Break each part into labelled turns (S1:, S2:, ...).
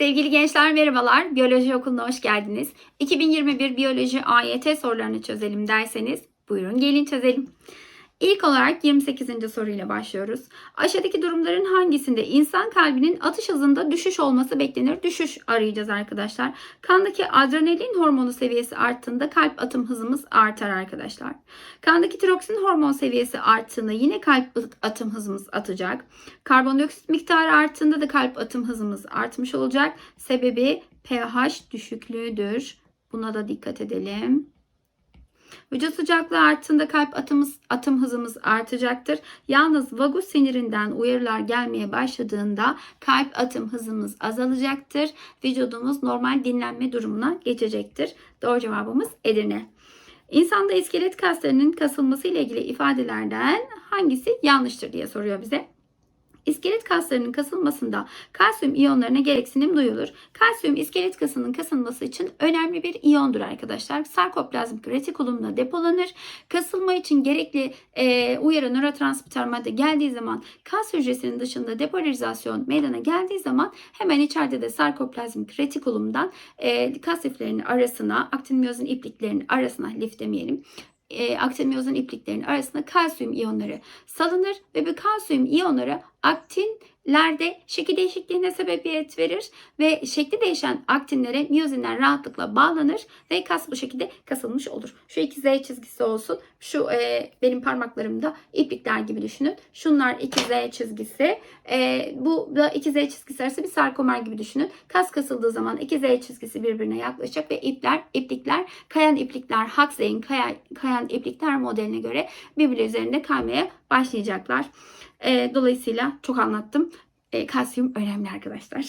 S1: Sevgili gençler merhabalar. Biyoloji okuluna hoş geldiniz. 2021 Biyoloji AYT sorularını çözelim derseniz buyurun gelin çözelim. İlk olarak 28. soruyla başlıyoruz. Aşağıdaki durumların hangisinde insan kalbinin atış hızında düşüş olması beklenir? Düşüş arayacağız arkadaşlar. Kandaki adrenalin hormonu seviyesi arttığında kalp atım hızımız artar arkadaşlar. Kandaki tiroksin hormon seviyesi arttığında yine kalp atım hızımız atacak. Karbondioksit miktarı arttığında da kalp atım hızımız artmış olacak. Sebebi pH düşüklüğüdür. Buna da dikkat edelim. Vücut sıcaklığı arttığında kalp atımız, atım hızımız artacaktır. Yalnız vagus sinirinden uyarılar gelmeye başladığında kalp atım hızımız azalacaktır. Vücudumuz normal dinlenme durumuna geçecektir. Doğru cevabımız Edirne. İnsanda iskelet kaslarının kasılması ile ilgili ifadelerden hangisi yanlıştır diye soruyor bize. İskelet kaslarının kasılmasında kalsiyum iyonlarına gereksinim duyulur. Kalsiyum iskelet kasının kasılması için önemli bir iyondur arkadaşlar. Sarkoplazmik retikulumda depolanır. Kasılma için gerekli e, uyarı nörotransmitter madde geldiği zaman kas hücresinin dışında depolarizasyon meydana geldiği zaman hemen içeride de sarkoplazmik retikulumdan e, kas liflerinin arasına aktin miyozin ipliklerinin arasına lif demeyelim e, aktin ipliklerinin arasında kalsiyum iyonları salınır ve bu kalsiyum iyonları aktinlerde şekil değişikliğine sebebiyet verir ve şekli değişen aktinlere miyozinler rahatlıkla bağlanır ve kas bu şekilde kasılmış olur. Şu iki Z çizgisi olsun. Şu e, benim parmaklarımda iplikler gibi düşünün. Şunlar iki Z çizgisi. E, bu da iki Z çizgisi arası bir sarkomer gibi düşünün. Kas kasıldığı zaman iki Z çizgisi birbirine yaklaşacak ve ipler, iplikler, kayan iplikler, Huxley'in kayan, kayan iplikler modeline göre birbiri üzerinde kaymaya başlayacaklar. E, dolayısıyla çok anlattım. E, kalsiyum önemli arkadaşlar.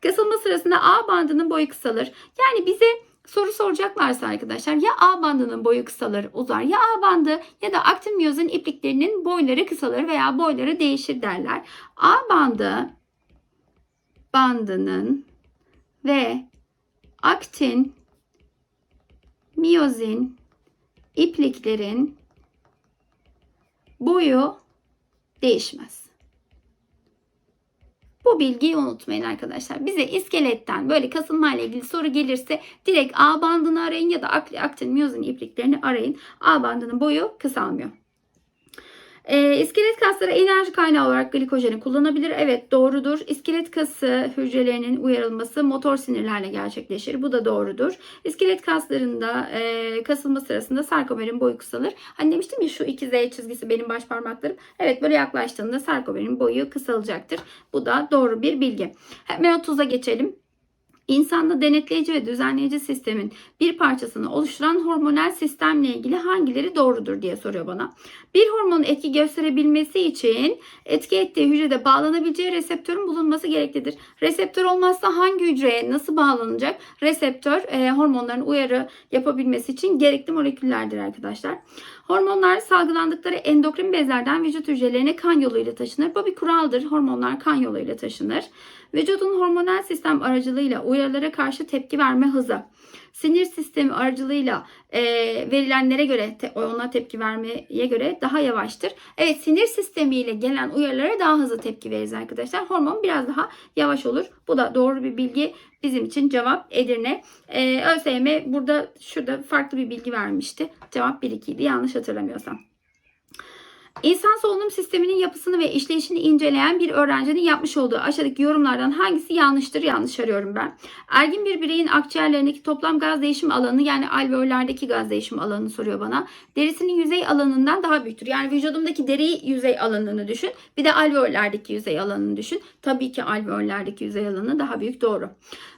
S1: Kasılma sırasında A bandının boyu kısalır. Yani bize soru soracaklarsa arkadaşlar ya A bandının boyu kısalır uzar ya A bandı ya da aktin miyozin ipliklerinin boyları kısalır veya boyları değişir derler. A bandı bandının ve aktin miyozin ipliklerin boyu değişmez. Bu bilgiyi unutmayın arkadaşlar. Bize iskeletten böyle kasılma ile ilgili soru gelirse direkt A bandını arayın ya da aktin miyozin ipliklerini arayın. A bandının boyu kısalmıyor. E, iskelet kasları enerji kaynağı olarak glikojeni kullanabilir. Evet doğrudur. İskelet kası hücrelerinin uyarılması motor sinirlerle gerçekleşir. Bu da doğrudur. İskelet kaslarında e, kasılma sırasında sarkomerin boyu kısalır. Hani demiştim ya şu iki Z çizgisi benim baş parmaklarım. Evet böyle yaklaştığında sarkomerin boyu kısalacaktır. Bu da doğru bir bilgi. Hemen 30'a geçelim. İnsanda denetleyici ve düzenleyici sistemin bir parçasını oluşturan hormonal sistemle ilgili hangileri doğrudur diye soruyor bana. Bir hormonun etki gösterebilmesi için etki ettiği hücrede bağlanabileceği reseptörün bulunması gereklidir. Reseptör olmazsa hangi hücreye nasıl bağlanacak? Reseptör e, hormonların uyarı yapabilmesi için gerekli moleküllerdir arkadaşlar. Hormonlar salgılandıkları endokrin bezlerden vücut hücrelerine kan yoluyla taşınır. Bu bir kuraldır. Hormonlar kan yoluyla taşınır. Vücudun hormonal sistem aracılığıyla uyarılara karşı tepki verme hızı sinir sistemi aracılığıyla e, verilenlere göre te, ona tepki vermeye göre daha yavaştır. Evet sinir sistemiyle gelen uyarılara daha hızlı tepki veririz arkadaşlar. Hormon biraz daha yavaş olur. Bu da doğru bir bilgi bizim için cevap Edirne. E, ÖSYM burada şurada farklı bir bilgi vermişti. Cevap 1-2 idi yanlış hatırlamıyorsam. İnsan solunum sisteminin yapısını ve işleyişini inceleyen bir öğrencinin yapmış olduğu aşağıdaki yorumlardan hangisi yanlıştır? Yanlış arıyorum ben. Ergin bir bireyin akciğerlerindeki toplam gaz değişim alanı yani alveollerdeki gaz değişim alanını soruyor bana. Derisinin yüzey alanından daha büyüktür. Yani vücudumdaki deri yüzey alanını düşün. Bir de alveollerdeki yüzey alanını düşün. Tabii ki alveollerdeki yüzey alanı daha büyük doğru.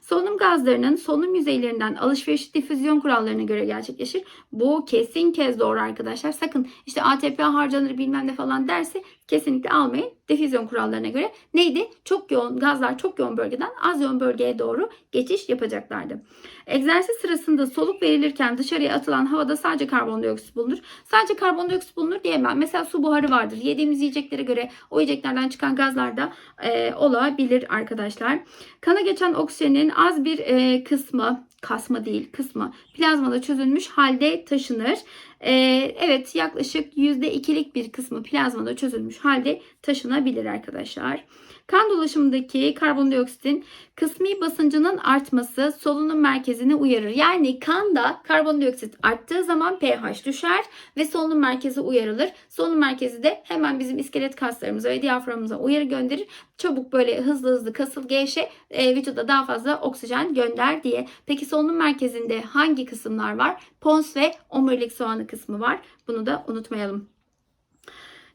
S1: Solunum gazlarının solunum yüzeylerinden alışveriş difüzyon kurallarına göre gerçekleşir. Bu kesin kez doğru arkadaşlar. Sakın işte ATP harcanır bilmem ne falan derse kesinlikle almayın. Difüzyon kurallarına göre neydi? Çok yoğun gazlar çok yoğun bölgeden az yoğun bölgeye doğru geçiş yapacaklardı. Egzersiz sırasında soluk verilirken dışarıya atılan havada sadece karbondioksit bulunur. Sadece karbondioksit bulunur diyemem. Mesela su buharı vardır. Yediğimiz yiyeceklere göre o yiyeceklerden çıkan gazlar da e, olabilir arkadaşlar. Kana geçen oksijenin az bir e, kısmı kasma değil kısmı plazmada çözülmüş halde taşınır. Ee, evet yaklaşık %2'lik bir kısmı plazmada çözülmüş halde taşınabilir arkadaşlar. Kan dolaşımındaki karbondioksitin kısmi basıncının artması solunum merkezini uyarır. Yani kanda karbondioksit arttığı zaman pH düşer ve solunum merkezi uyarılır. Solunum merkezi de hemen bizim iskelet kaslarımıza ve diyaframımıza uyarı gönderir. Çabuk böyle hızlı hızlı kasıl gevşe e, vücuda daha fazla oksijen gönder diye. Peki solunum merkezinde hangi kısımlar var? Pons ve omurilik soğanı kısmı var. Bunu da unutmayalım.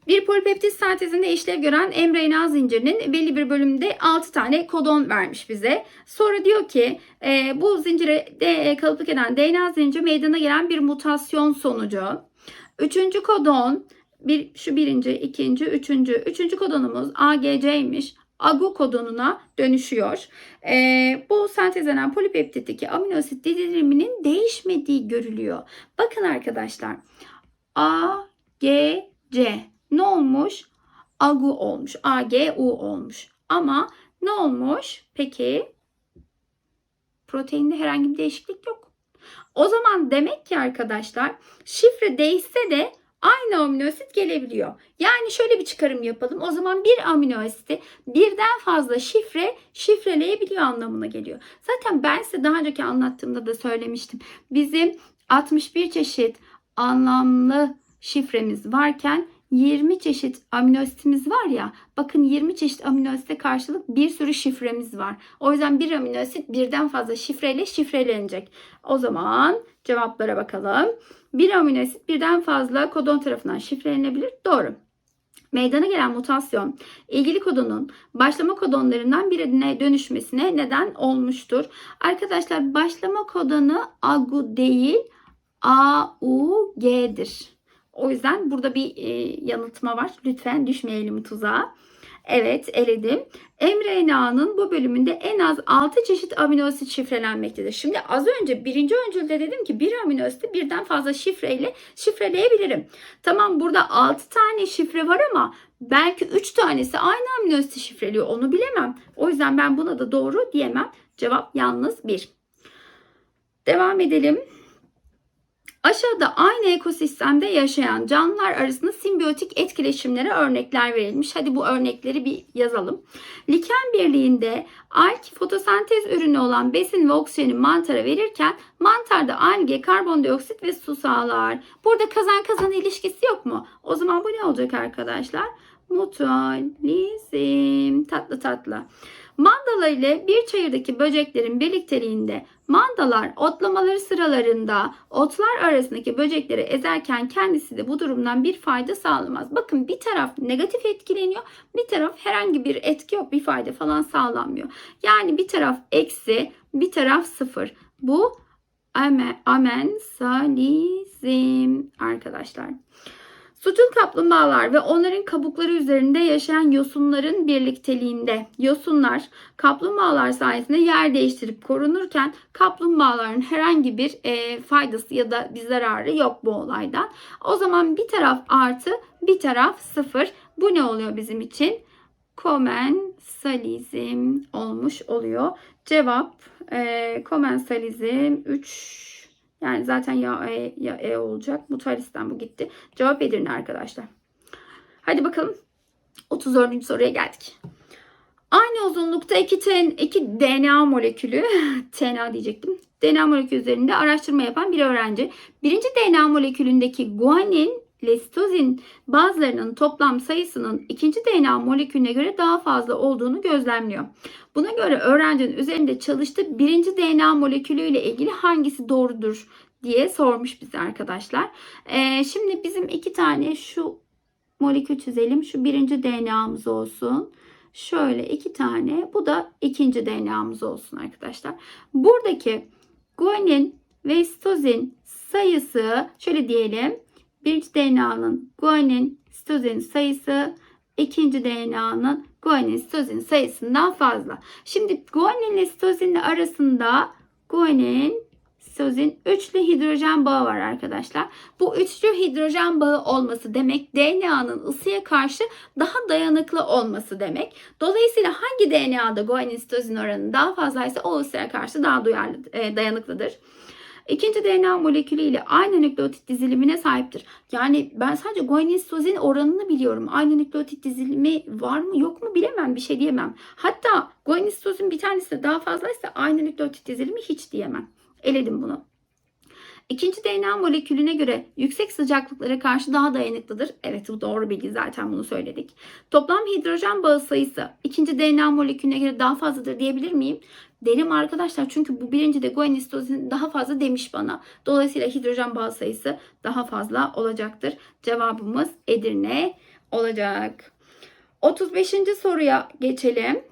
S1: Bir polipeptit sentezinde işlev gören mRNA zincirinin belli bir bölümünde 6 tane kodon vermiş bize. Sonra diyor ki e, bu zincire de, kalıplık eden DNA zinciri meydana gelen bir mutasyon sonucu. Üçüncü kodon bir, şu birinci, ikinci, üçüncü. Üçüncü kodonumuz AGC'ymiş. AGU kodonuna dönüşüyor. E, bu sentezlenen polipeptitteki amino asit diliminin değişmediği görülüyor. Bakın arkadaşlar. A, G, C ne olmuş? AGU olmuş. AGU olmuş. Ama ne olmuş? Peki proteinde herhangi bir değişiklik yok. O zaman demek ki arkadaşlar şifre değişse de aynı amino asit gelebiliyor. Yani şöyle bir çıkarım yapalım. O zaman bir amino asiti birden fazla şifre şifreleyebiliyor anlamına geliyor. Zaten ben size daha önceki anlattığımda da söylemiştim. Bizim 61 çeşit anlamlı şifremiz varken 20 çeşit amino var ya. Bakın 20 çeşit amino karşılık bir sürü şifremiz var. O yüzden bir amino birden fazla şifreyle şifrelenecek. O zaman cevaplara bakalım. Bir amino birden fazla kodon tarafından şifrelenebilir. Doğru. Meydana gelen mutasyon ilgili kodonun başlama kodonlarından birine dönüşmesine neden olmuştur. Arkadaşlar başlama kodonu AGU değil AUG'dir. O yüzden burada bir e, yanıltma var. Lütfen düşmeyelim tuzağa. Evet eledim. mRNA'nın bu bölümünde en az 6 çeşit amino asit şifrelenmektedir. Şimdi az önce birinci öncülde dedim ki bir amino asiti birden fazla şifreyle şifreleyebilirim. Tamam burada 6 tane şifre var ama belki 3 tanesi aynı amino asiti şifreliyor. Onu bilemem. O yüzden ben buna da doğru diyemem. Cevap yalnız 1. Devam edelim. Aşağıda aynı ekosistemde yaşayan canlılar arasında simbiyotik etkileşimlere örnekler verilmiş. Hadi bu örnekleri bir yazalım. Liken birliğinde alg fotosentez ürünü olan besin ve oksijeni mantara verirken mantarda alge karbondioksit ve su sağlar. Burada kazan kazan ilişkisi yok mu? O zaman bu ne olacak arkadaşlar? Mutualizm. Tatlı tatlı. Mandala ile bir çayırdaki böceklerin birlikteliğinde mandalar otlamaları sıralarında otlar arasındaki böcekleri ezerken kendisi de bu durumdan bir fayda sağlamaz. Bakın bir taraf negatif etkileniyor bir taraf herhangi bir etki yok bir fayda falan sağlanmıyor. Yani bir taraf eksi bir taraf sıfır. Bu amen, amensalizm arkadaşlar. Suçul kaplumbağalar ve onların kabukları üzerinde yaşayan yosunların birlikteliğinde yosunlar kaplumbağalar sayesinde yer değiştirip korunurken kaplumbağaların herhangi bir e, faydası ya da bir zararı yok bu olaydan. O zaman bir taraf artı bir taraf sıfır. Bu ne oluyor bizim için? Komensalizm olmuş oluyor. Cevap e, komensalizm 3 yani zaten ya E ya E olacak. Mutualistten bu gitti. Cevap Edirne arkadaşlar. Hadi bakalım. 34. soruya geldik. Aynı uzunlukta iki, ten, iki DNA molekülü, TNA diyecektim. DNA molekülü üzerinde araştırma yapan bir öğrenci. Birinci DNA molekülündeki guanin lestozin bazılarının toplam sayısının ikinci DNA molekülüne göre daha fazla olduğunu gözlemliyor. Buna göre öğrencinin üzerinde çalıştığı birinci DNA molekülü ile ilgili hangisi doğrudur diye sormuş bize arkadaşlar. Ee, şimdi bizim iki tane şu molekül çizelim. Şu birinci DNA'mız olsun. Şöyle iki tane. Bu da ikinci DNA'mız olsun arkadaşlar. Buradaki guanin ve sitozin sayısı şöyle diyelim. Birinci DNA'nın guanin, sitozin sayısı ikinci DNA'nın guanin, sitozin sayısından fazla. Şimdi guanin ile sitozin arasında guanin, sitozin üçlü hidrojen bağı var arkadaşlar. Bu üçlü hidrojen bağı olması demek DNA'nın ısıya karşı daha dayanıklı olması demek. Dolayısıyla hangi DNA'da guanin, sitozin oranı daha fazlaysa o ısıya karşı daha duyarlı, e, dayanıklıdır. İkinci DNA molekülü ile aynı nükleotit dizilimine sahiptir. Yani ben sadece guanisitozin oranını biliyorum. Aynı nükleotit dizilimi var mı yok mu bilemem bir şey diyemem. Hatta guanisitozin bir tanesi daha fazlaysa aynı nükleotit dizilimi hiç diyemem. Eledim bunu. İkinci DNA molekülüne göre yüksek sıcaklıklara karşı daha dayanıklıdır. Evet bu doğru bilgi zaten bunu söyledik. Toplam hidrojen bağı sayısı ikinci DNA molekülüne göre daha fazladır diyebilir miyim? Derim arkadaşlar çünkü bu birinci de guanisitozin daha fazla demiş bana. Dolayısıyla hidrojen bağı sayısı daha fazla olacaktır. Cevabımız Edirne olacak. 35. soruya geçelim.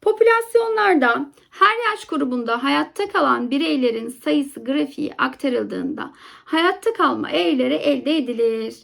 S1: Popülasyonlarda her yaş grubunda hayatta kalan bireylerin sayısı grafiği aktarıldığında hayatta kalma eğrileri elde edilir.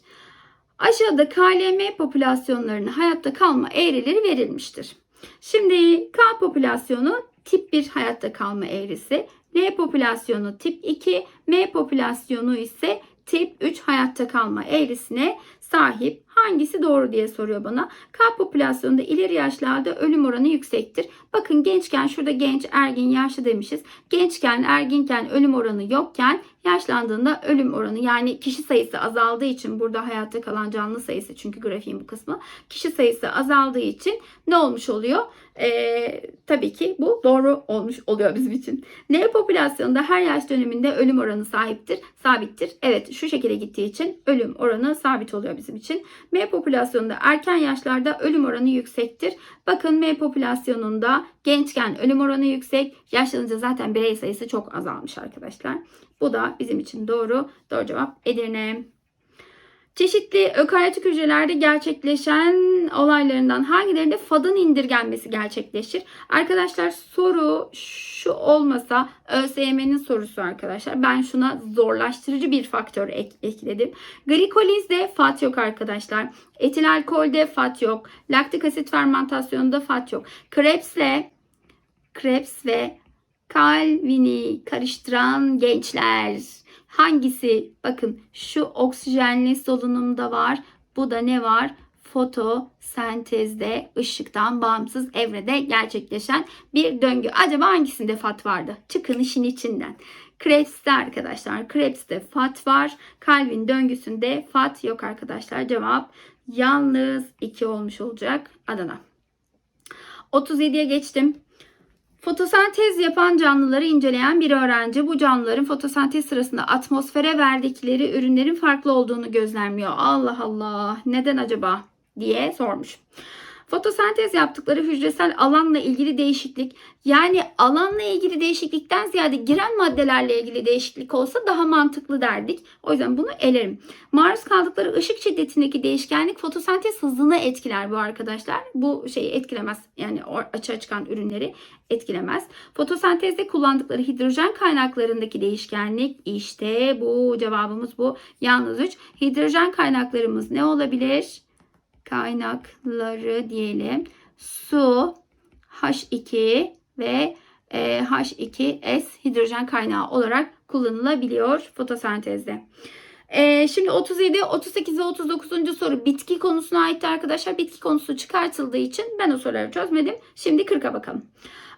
S1: Aşağıda KLM popülasyonlarının hayatta kalma eğrileri verilmiştir. Şimdi K popülasyonu tip 1 hayatta kalma eğrisi, L popülasyonu tip 2, M popülasyonu ise tip 3 hayatta kalma eğrisine sahip. Hangisi doğru diye soruyor bana. K popülasyonunda ileri yaşlarda ölüm oranı yüksektir. Bakın gençken şurada genç, ergin, yaşlı demişiz. Gençken, erginken ölüm oranı yokken yaşlandığında ölüm oranı yani kişi sayısı azaldığı için burada hayatta kalan canlı sayısı çünkü grafiğin bu kısmı kişi sayısı azaldığı için ne olmuş oluyor? Ee, tabii ki bu doğru olmuş oluyor bizim için. L popülasyonunda her yaş döneminde ölüm oranı sahiptir, sabittir. Evet şu şekilde gittiği için ölüm oranı sabit oluyor bizim için. M popülasyonunda erken yaşlarda ölüm oranı yüksektir. Bakın M popülasyonunda gençken ölüm oranı yüksek, yaşlanınca zaten birey sayısı çok azalmış arkadaşlar. Bu da bizim için doğru. Doğru cevap Edirne. Çeşitli ökaryotik hücrelerde gerçekleşen olaylarından hangilerinde FAD'ın indirgenmesi gerçekleşir? Arkadaşlar soru şu olmasa ÖSYM'nin sorusu arkadaşlar. Ben şuna zorlaştırıcı bir faktör ek- ekledim. Glikolizde FAT yok arkadaşlar. Etil alkolde FAT yok. Laktik asit fermentasyonunda FAT yok. Krebs'le Krebs ve Calvin'i karıştıran gençler hangisi? Bakın şu oksijenli solunumda var. Bu da ne var? Fotosentezde ışıktan bağımsız evrede gerçekleşen bir döngü. Acaba hangisinde fat vardı? Çıkın işin içinden. Krebs'te arkadaşlar. Krebs'te fat var. Calvin döngüsünde fat yok arkadaşlar. Cevap yalnız 2 olmuş olacak. Adana. 37'ye geçtim. Fotosentez yapan canlıları inceleyen bir öğrenci bu canlıların fotosentez sırasında atmosfere verdikleri ürünlerin farklı olduğunu gözlemliyor. Allah Allah neden acaba diye sormuş. Fotosentez yaptıkları hücresel alanla ilgili değişiklik yani alanla ilgili değişiklikten ziyade giren maddelerle ilgili değişiklik olsa daha mantıklı derdik. O yüzden bunu elerim. Maruz kaldıkları ışık şiddetindeki değişkenlik fotosentez hızını etkiler bu arkadaşlar. Bu şeyi etkilemez. Yani açığa çıkan ürünleri etkilemez. Fotosentezde kullandıkları hidrojen kaynaklarındaki değişkenlik işte bu cevabımız bu. Yalnız 3. Hidrojen kaynaklarımız ne olabilir? Kaynakları diyelim. Su, H2 ve e, H2S hidrojen kaynağı olarak kullanılabiliyor fotosentezde. E, şimdi 37, 38 ve 39. soru bitki konusuna ait arkadaşlar. Bitki konusu çıkartıldığı için ben o soruları çözmedim. Şimdi 40'a bakalım.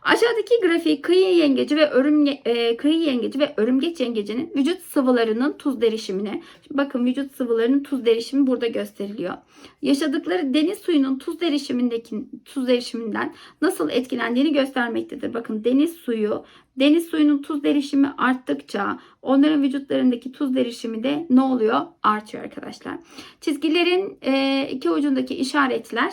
S1: Aşağıdaki grafik kıyı yengeci ve örümge, e, kıyı yengeci ve örümgeç yengecinin vücut sıvılarının tuz derişimine. Bakın vücut sıvılarının tuz derişimi burada gösteriliyor. Yaşadıkları deniz suyunun tuz derişimindeki tuz derişiminden nasıl etkilendiğini göstermektedir. Bakın deniz suyu, deniz suyunun tuz derişimi arttıkça onların vücutlarındaki tuz derişimi de ne oluyor? Artıyor arkadaşlar. Çizgilerin e, iki ucundaki işaretler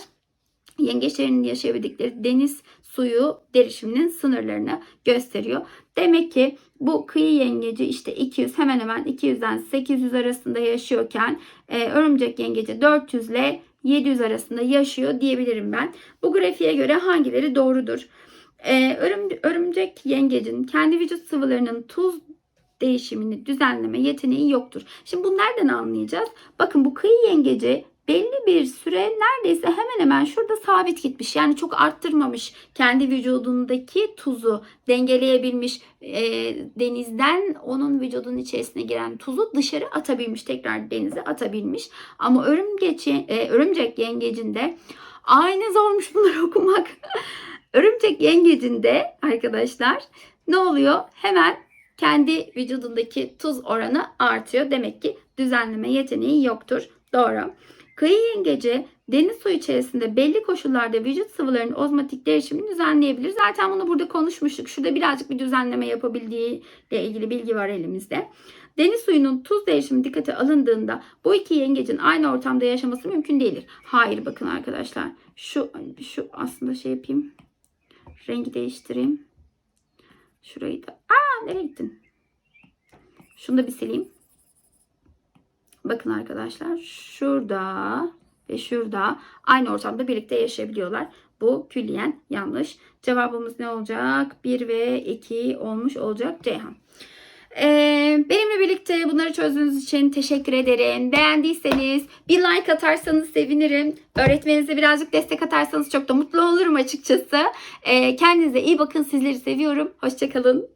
S1: yengeçlerin yaşayabildikleri deniz suyu derişiminin sınırlarını gösteriyor. Demek ki bu kıyı yengeci işte 200 hemen hemen 200'den 800 arasında yaşıyorken e, örümcek yengeci 400 ile 700 arasında yaşıyor diyebilirim ben. Bu grafiğe göre hangileri doğrudur? E, örüm, örümcek yengecin kendi vücut sıvılarının tuz değişimini düzenleme yeteneği yoktur. Şimdi bunu nereden anlayacağız? Bakın bu kıyı yengeci belli bir süre neredeyse hemen hemen şurada sabit gitmiş. Yani çok arttırmamış. Kendi vücudundaki tuzu dengeleyebilmiş. E, denizden onun vücudunun içerisine giren tuzu dışarı atabilmiş. Tekrar denize atabilmiş. Ama örümgeç, e, örümcek yengecinde aynı zormuş bunları okumak. örümcek yengecinde arkadaşlar ne oluyor? Hemen kendi vücudundaki tuz oranı artıyor. Demek ki düzenleme yeteneği yoktur. Doğru. Kıyı yengeci deniz suyu içerisinde belli koşullarda vücut sıvılarının ozmotik değişimini düzenleyebilir. Zaten bunu burada konuşmuştuk. Şurada birazcık bir düzenleme yapabildiği ile ilgili bilgi var elimizde. Deniz suyunun tuz değişimi dikkate alındığında bu iki yengecin aynı ortamda yaşaması mümkün değildir. Hayır bakın arkadaşlar. Şu şu aslında şey yapayım. Rengi değiştireyim. Şurayı da. Aa nereye gittin? Şunu da bir sileyim. Bakın arkadaşlar şurada ve şurada aynı ortamda birlikte yaşayabiliyorlar. Bu külliyen yanlış. Cevabımız ne olacak? 1 ve 2 olmuş olacak Ceyhan. Ee, benimle birlikte bunları çözdüğünüz için teşekkür ederim. Beğendiyseniz bir like atarsanız sevinirim. Öğretmeninize birazcık destek atarsanız çok da mutlu olurum açıkçası. Ee, kendinize iyi bakın. Sizleri seviyorum. Hoşçakalın.